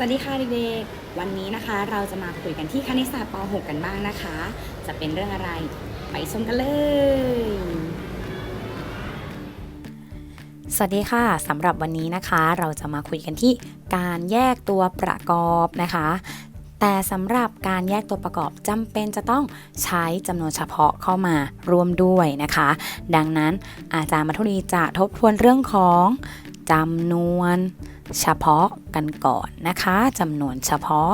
สวัสดีค่ะเด็กๆ วันนี้นะคะเราจะมาคุยกันที่คณิตศาสตร์ป .6 กันบ้างนะคะ จะเป็นเรื่องอะไร ไปชมกันเลย สวัสดีค่ะสำหรับวันนี้นะคะ เราจะมาคุยกันที่การแยกตัวประกอบนะคะ แต่สำหรับการแยกตัวประกอบจำเป็นจะต้องใช้จำนวนเฉพาะเข้ามารวมด้วยนะคะ ดังนั้นอาจารย์มัทุรีจะทบทวนเรื่องของจำนวน เฉพาะกันก่อนนะคะจำนวนเฉพาะ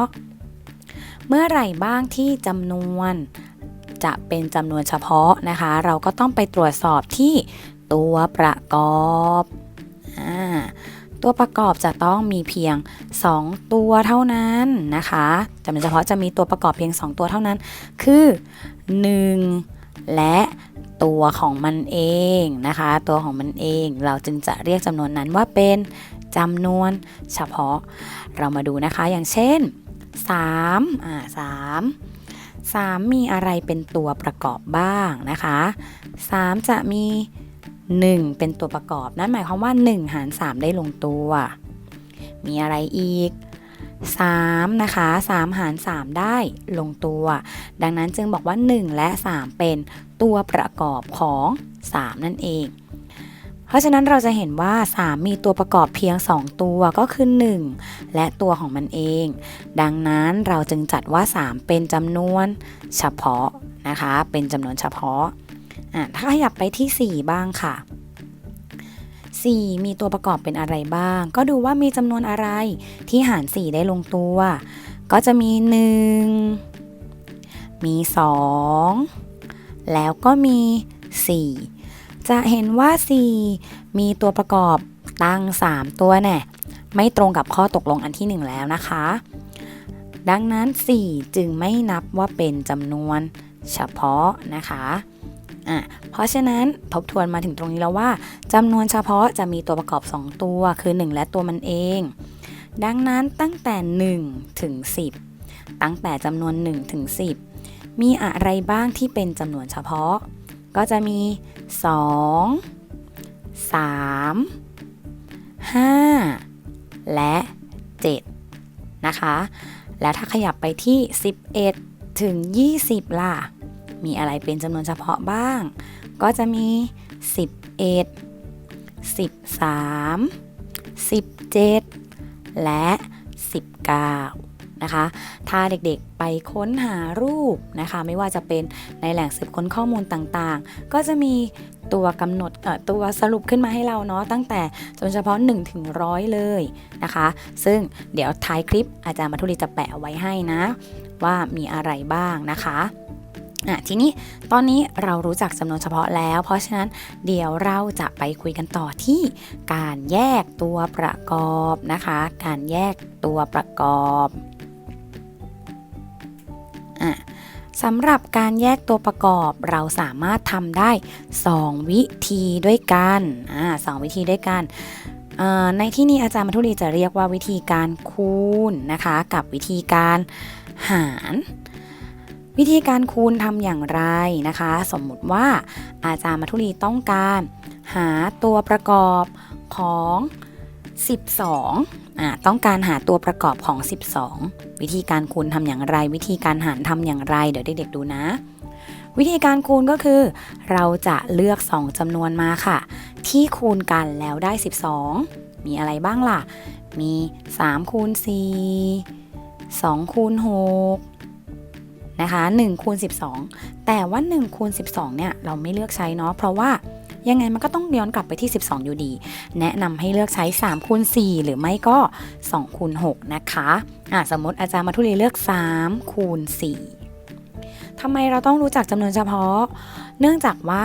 เมื่อไหร่บ้างที่จำนวนจะเป็นจำนวนเฉพาะนะคะ เราก็ต้องไปตรวจสอบที่ตัวประกอบอตัวประกอบจะต้องมีเพียง 2 ตัวเท่านั้นนะคะจำนวนเฉพาะจะมีตัวประกอบเพียง 2 ตัวเท่านั้น คือ 1 และตัวของมันเองนะคะ ตัวของมันเองเราจึงจะเรียกจำนวนนั้นว่าเป็น จำนวนเฉพาะ เรามาดูนะคะอย่างเช่น3อ่า3 3 มีอะไรเป็นตัวประกอบบ้างนะคะ 3 จะมี 1 เป็นตัวประกอบ นั่นหมายความว่า 1 หาร 3 ได้ลงตัว มีอะไรอีก 3 นะคะ 3 หาร 3 ได้ลงตัว ดังนั้นจึงบอกว่า 1 และ 3 เป็นตัวประกอบของ 3 นั่นเอง เพราะฉะนั้นเราจะเห็นว่า 3 มีตัวประกอบเพียง 2 ตัวก็คือ 1 และตัวของมันเอง ดังนั้นเราจึงจัดว่า 3 เป็นจำนวนเฉพาะนะคะ เป็นจำนวนเฉพาะะถ้าขยับไปที่ 4 บ้างค่ะ 4 มีตัวประกอบเป็นอะไรบ้าง ก็ดูว่ามีจำนวนอะไรที่หาร 4 ได้ลงตัว ก็จะมี 1 มี 2 แล้วก็มี 4 จะเห็นว่า 4 มีตัวประกอบตั้ง 3 ตัวแน่ไม่ตรงกับข้อตกลงอันที่ 1 แล้วนะคะ ดังนั้น 4 จึงไม่นับว่าเป็นจำนวนเฉพาะนะคะอะเพราะฉะนั้นทบทวนมาถึงตรงนี้แล้วว่าจำนวนเฉพาะจะมีตัวประกอบ 2 ตัวคือ 1 และตัวมันเอง ดังนั้นตั้งแต่ 1 ถึง 10 ตั้งแต่จำนวน 1 ถึง 10 มีอะไรบ้างที่เป็นจำนวนเฉพาะ ก็จะมี 2 3 5 และ 7 นะคะ แล้วถ้าขยับไปที่ 11 ถึง 20 ล่ะ มีอะไรเป็นจำนวนเฉพาะบ้าง ก็จะมี 11 13 17 และ 19 นะคะ ถ้าเด็กๆไปค้นหารูปนะคะ ไม่ว่าจะเป็นในแหล่งสืบค้นข้อมูลต่างๆ ก็จะมีตัวกำหนดตัวสรุปขึ้นมาให้เราเนาะตั้งแต่จนเฉพาะ1ถึงร้อยเลยนะคะ ซึ่งเดี๋ยวท้ายคลิปอาจารย์มาทุรีจะแปะไว้ให้นะ ว่ามีอะไรบ้างนะคะอะทีนี้ตอนนี้เรารู้จักจำนวนเฉพาะแล้ว เพราะฉะนั้นเดี๋ยวเราจะไปคุยกันต่อที่การแยกตัวประกอบนะคะ การแยกตัวประกอบ อะสำหรับการแยกตัวประกอบเราสามารถทำได้ 2 วิธีด้วยกันอ่าสองวิธีด้วยกัน ในที่นี้อาจารย์มัทุรีจะเรียกว่าวิธีการคูณนะคะ กับวิธีการหาร วิธีการคูณทำอย่างไรนะคะ สมมุติว่าอาจารย์มัทุรีต้องการหาตัวประกอบของ 12อ่า ต้องการหาตัวประกอบของ 12 วิธีการคูณทำอย่างไร วิธีการหารทำอย่างไร เดี๋ยวเด็กๆดูนะ วิธีการคูณก็คือ เราจะเลือก 2จำนวนมาค่ะ ที่คูณกันแล้วได้ 12 มีอะไรบ้างล่ะ มี3คูณ4 2คูณ6นะคะ1คูณ12 แต่ว่า1คูณ12เนี่ยเราไม่เลือกใช้เนาะเพราะว่า ยังไงมันก็ต้องย้อนกลับไปที่ 12 อยู่ดี แนะนำให้เลือกใช้3คูณ4หรือไม่ก็2คูณ6นะคะอะสมมติอาจารย์มาทุเรียเลือก3คูณ4ทำไมเราต้องรู้จักจำนวนเฉพาะ เนื่องจากว่า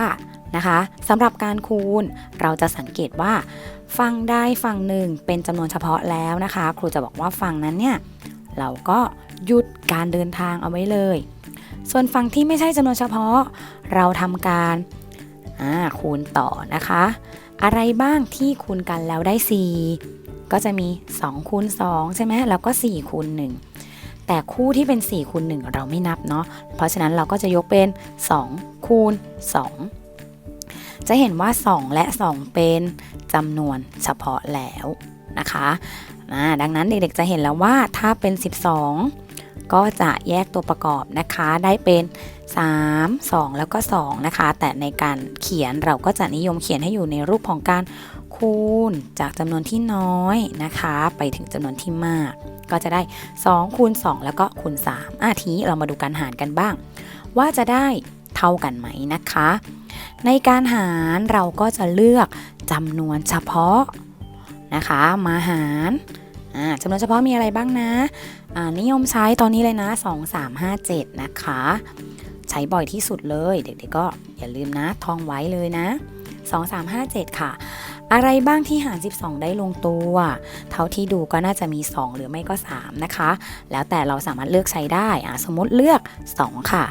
นะคะสำหรับการคูณเราจะสังเกตว่าฝั่งใดฝั่งหนึ่งเป็นจำนวนเฉพาะแล้วนะคะ ครูจะบอกว่าฝั่งนั้นเนี่ยเราก็หยุดการเดินทางเอาไว้เลย ส่วนฝั่งที่ไม่ใช่จำนวนเฉพาะ เราทำการ อ่าคูณต่อนะคะ อะไรบ้างที่คูณกันแล้วได้ 4 ก็จะมี 2 คูณ 2 ใช่ไหมแล้วก็ 4 คูณ 1 แต่คู่ที่เป็น 4 คูณ 1 เราไม่นับเนาะเพราะฉะนั้นเราก็จะยกเป็น 2 คูณ 2 จะเห็นว่า 2 และ 2 เป็นจำนวนเฉพาะแล้วนะคะดังนั้นเด็กๆจะเห็นแล้วว่าถ้าเป็น 12 ก็จะแยกตัวประกอบนะคะได้เป็น 3 2 แล้วก็ 2 นะคะ แต่ในการเขียนเราก็จะนิยมเขียนให้อยู่ในรูปของการคูณจากจำนวนที่น้อยนะคะ ไปถึงจำนวนที่มาก ก็จะได้ 2 คูณ 2 แล้วก็คูณ 3อะทีนี้เรามาดูการหารกันบ้าง ว่าจะได้เท่ากันไหมนะคะ ในการหารเราก็จะเลือกจำนวนเฉพาะนะคะ มาหาร อ่าจำนวนเฉพาะมีอะไรบ้างนะอ่านิยมใช้ตอนนี้เลยนะ 2 3 5 7 นะคะ ใช้บ่อยที่สุดเลย เด็กๆก็อย่าลืมนะท่องไว้เลยนะ 2 3 5 7 ค่ะอะไรบ้างที่หาร 12 ได้ลงตัว เท่าที่ดูก็น่าจะมี 2 หรือไม่ก็ 3 นะคะ แล้วแต่เราสามารถเลือกใช้ได้อะสมมติเลือก 2 ค่ะ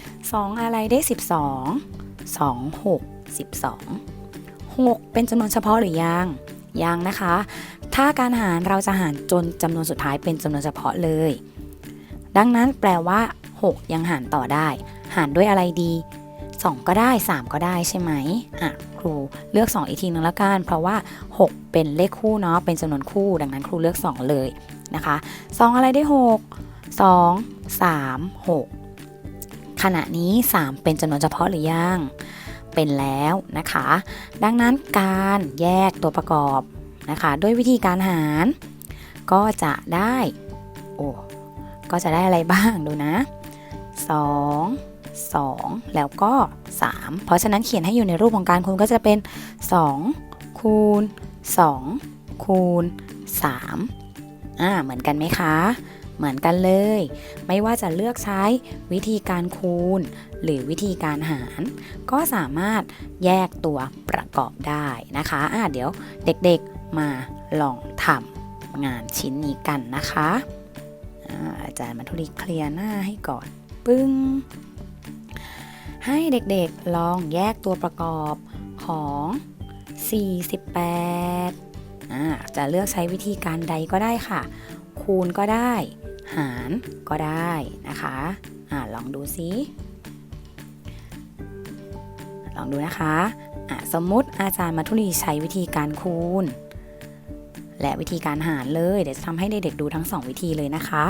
2 อะไรได้ 12 2 6 12 6 เป็นจำนวนเฉพาะหรือยัง ยังนะคะ ถ้าการหารเราจะหารจนจำนวนสุดท้ายเป็นจำนวนเฉพาะเลย ดังนั้นแปลว่า 6 ยังหารต่อได้ หารด้วยอะไรดี 2 ก็ได้ 3 ก็ได้ใช่ไหมอะครูเลือก 2 อีกทีนึงแล้วกัน เพราะว่า 6 เป็นเลขคู่เนาะเป็นจำนวนคู่ ดังนั้นครูเลือก 2 เลยนะคะ 2 อะไรได้ 6 2 3 6 ขณะนี้ 3 เป็นจำนวนเฉพาะหรือยัง เป็นแล้วนะคะ ดังนั้นการแยกตัวประกอบ นะคะ ด้วยวิธีการหาร ก็จะได้ โอ้ก็จะได้อะไรบ้างดูนะ 2 2 แล้วก็ 3 เพราะฉะนั้นเขียนให้อยู่ในรูปของการคูณก็จะเป็น 2 คูณ 2 คูณ 3 อ่า เหมือนกันไหมคะ เหมือนกันเลย ไม่ว่าจะเลือกใช้วิธีการคูณ หรือวิธีการหาร ก็สามารถแยกตัวประกอบได้นะคะ อ่าเดี๋ยวเด็กๆ มาลองทำงานชิ้นนี้กันนะคะอาจารย์มาทุรีเคลียร์หน้าให้ก่อนปึ้ง ให้เด็กๆลองแยกตัวประกอบของ 48อ่าจะเลือกใช้วิธีการใดก็ได้ค่ะ คูณก็ได้ หารก็ได้นะคะอ่าลองดูซิลองดูนะคะอะสมมุติอาจารย์มัทุรีใช้วิธีการคูณ และวิธีการหารเลย เดี๋ยวจะทำให้เด็กๆดูทั้งสองวิธีเลยนะคะ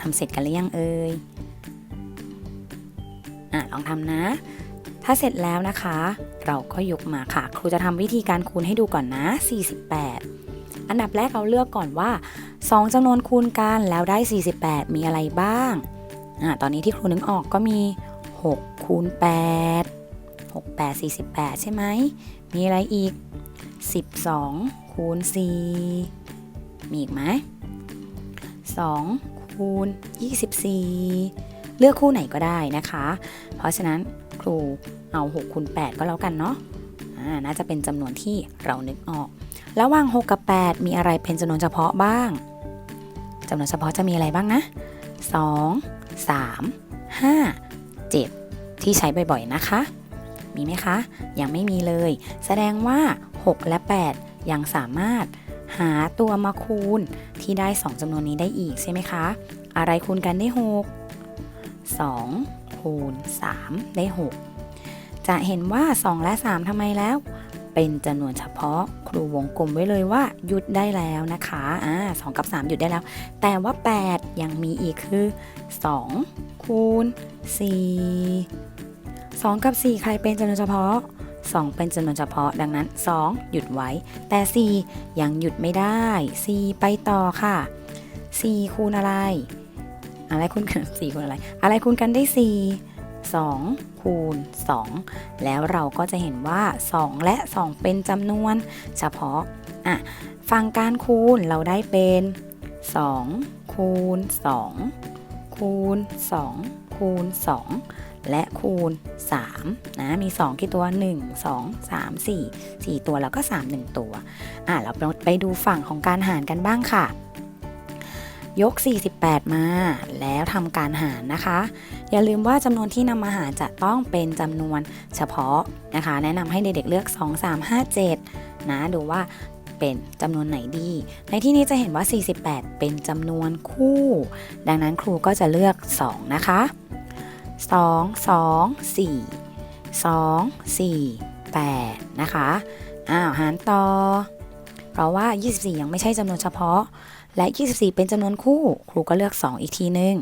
ทำเสร็จกันหรือยังเอ่ยอะลองทำนะ ถ้าเสร็จแล้วนะคะ เราก็ยกมาค่ะ ครูจะทำวิธีการคูณให้ดูก่อนนะ 48 อันดับแรกเราเลือกก่อนว่า 2จำนวนคูณกันแล้วได้ 48 มีอะไรบ้างอ่าตอนนี้ที่ครูนึกออกก็มี 6 คูณ 8 6 8 48 ใช่ไหม มีอะไรอีก 12 คูณ 4 มีอีกไหม2คูณ 24 เลือกคู่ไหนก็ได้นะคะ เพราะฉะนั้นครูเอา6คูณ8ก็แล้วกันเนาะน่าจะเป็นจำนวนที่เรานึกออก ระหว่าง 6 กับ 8 มีอะไรเป็นจำนวนเฉพาะบ้างจำนวนเฉพาะจะมีอะไรบ้างนะ 2 3 5 7 ที่ใช้บ่อยๆนะคะ มีไหมคะ ยังไม่มีเลย แสดงว่า 6 และ 8 ยังสามารถหาตัวมาคูณที่ได้ 2จำนวนนี้ได้อีกใช่ไหมคะ อะไรคูณกันได้ 6 2 คูณ 3 ได้ 6 จะเห็นว่า 2 และ 3ทำไมแล้ว เป็นจำนวนเฉพาะครูวงกลมไว้เลยว่าหยุดได้แล้วนะคะอ่าสกับ 3 หยุดได้แล้ว แต่ว่า 8 ยังมีอีกคือ 2 คูณ 4 2 กับ 4 ใครเป็นจำนวนเฉพาะ 2 เป็นจำนวนเฉพาะ ดังนั้น 2 หยุดไว้ แต่ 4 ยังหยุดไม่ได้ 4 ไปต่อค่ะ 4 คูณอะไร อะไรคูณกัน4คูณอะไร อะไรคูณกันได้ 4 2 คูณ 2 แล้วเราก็จะเห็นว่า 2 และ 2 เป็นจำนวนเฉพาะ อะฟังการคูณเราได้เป็น 2 คูณ 2 คูณ 2 คูณ 2 และคูณ 3 นะ มี 2 กี่ตัว 1 2 3 4 4 ตัวแล้วก็ 3 1 ตัว อะ เราไปดูฝั่งของการหารกันบ้างค่ะ ยก 48 มา แล้วทำการหารนะคะ อย่าลืมว่าจำนวนที่นำมาหารจะต้องเป็นจำนวนเฉพาะนะคะ แนะนำให้เด็กๆเลือก 2 3 5 7 นะ ดูว่าเป็นจำนวนไหนดี ในที่นี้จะเห็นว่า 48 เป็นจำนวนคู่ ดังนั้นครูก็จะเลือก 2 นะคะ 2 2 4 2 4 8 นะคะ อ้าว หารต่อ เพราะว่า 24 ยังไม่ใช่จำนวนเฉพาะ และ 24 เป็นจำนวนคู่ ครูก็เลือก 2 อีกทีหนึ่ง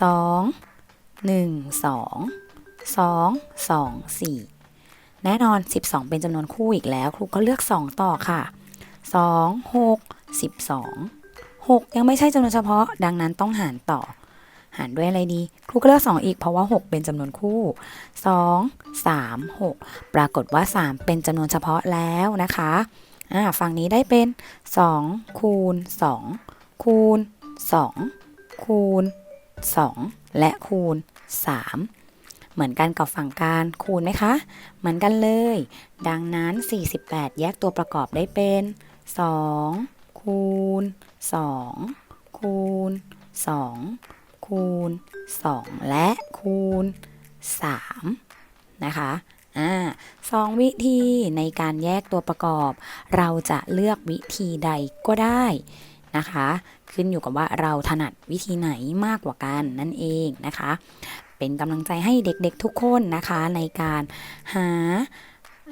2 1 2 2 2 4 แน่นอน 12 เป็นจำนวนคู่อีกแล้ว ครูก็เลือก 2 ต่อค่ะ 2 6 12 6 ยังไม่ใช่จำนวนเฉพาะ ดังนั้นต้องหารต่อ หารด้วยอะไรดี ครูก็เลือก2อีกเพราะว่า 6 เป็นจำนวนคู่ 2 3 6 ปรากฏว่า 3 เป็นจำนวนเฉพาะแล้วนะคะฝั่งนี้ได้เป็น 2 คูณ 2 คูณ 2 คูณ 2 และคูณ 3 เหมือนกันกับฝั่งการคูณไหมคะ เหมือนกันเลย ดังนั้น 48 แยกตัวประกอบได้เป็น 2 คูณ 2 คูณ 2 คูณ 2 และคูณ 3 นะคะอ่าสองวิธีในการแยกตัวประกอบ เราจะเลือกวิธีใดก็ได้นะคะ ขึ้นอยู่กับว่าเราถนัดวิธีไหนมากกว่ากันนั่นเองนะคะ เป็นกำลังใจให้เด็กๆทุกคนนะคะในการหา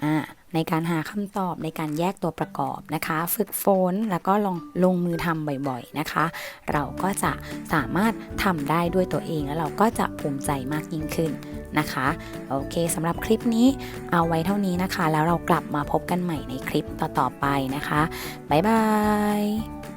อ่า ในการหาคำตอบในการแยกตัวประกอบนะคะ ฝึกฝนแล้วก็ลองลงมือทำบ่อยๆนะคะ เราก็จะสามารถทำได้ด้วยตัวเองแล้วเราก็จะภูมิใจมากยิ่งขึ้นนะคะโอเคสำหรับคลิปนี้เอาไว้เท่านี้นะคะ แล้วเรากลับมาพบกันใหม่ในคลิปต่อๆไปนะคะบ๊ายบาย